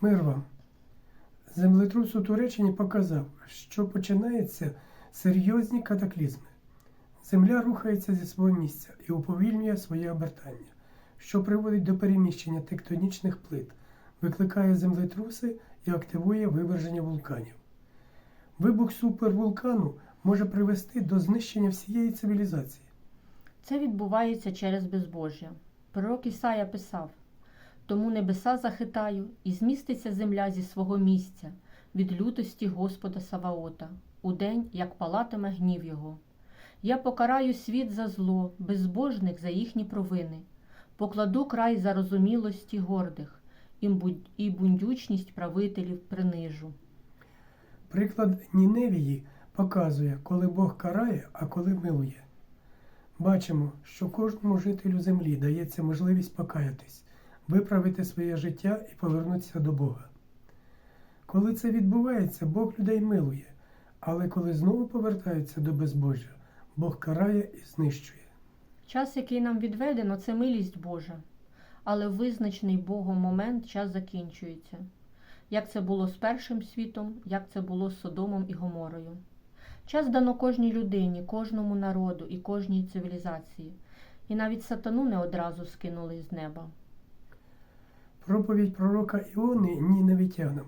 Мир вам. Землетрус у Туреччині показав, що починаються серйозні катаклізми. Земля рухається зі свого місця і уповільнює своє обертання, що приводить до переміщення тектонічних плит, викликає землетруси і активує виверження вулканів. Вибух супервулкану може привести до знищення всієї цивілізації. Це відбувається через безбожжя. Пророк Ісая писав: Тому небеса захитаю, і зміститься земля зі свого місця від лютості Господа Саваота, у день, як палатиме гнів його. Я покараю світ за зло, безбожних за їхні провини, покладу край зарозумілості гордих, і бундючність правителів принижу. Приклад Ніневії показує, коли Бог карає, а коли милує. Бачимо, що кожному жителю землі дається можливість покаятись, виправити своє життя і повернутися до Бога. Коли це відбувається, Бог людей милує, але коли знову повертаються до безбожжя, Бог карає і знищує. Час, який нам відведено, це милість Божа, але визначений Богом момент час закінчується. Як це було з першим світом, як це було з Содомом і Гоморою. Час дано кожній людині, кожному народу і кожній цивілізації. І навіть сатану не одразу скинули з неба. Проповідь пророка Іони Ні Ніневітянам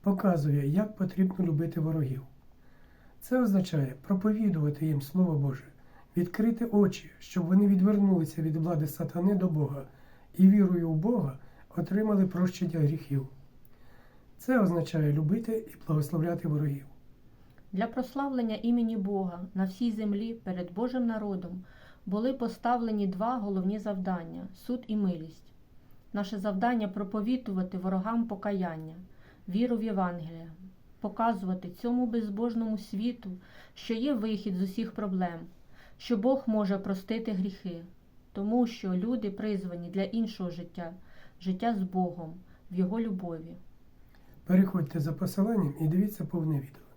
показує, як потрібно любити ворогів. Це означає проповідувати їм Слово Боже, відкрити очі, щоб вони відвернулися від влади сатани до Бога і вірою в Бога отримали прощення гріхів. Це означає любити і благословляти ворогів. Для прославлення імені Бога на всій землі перед Божим народом були поставлені два головні завдання суд і милість. Наше завдання проповідувати ворогам покаяння, віру в Євангелія, показувати цьому безбожному світу, що є вихід з усіх проблем, що Бог може простити гріхи, тому що люди призвані для іншого життя, життя з Богом, в Його любові. Переходьте за посиланням і дивіться повне відео.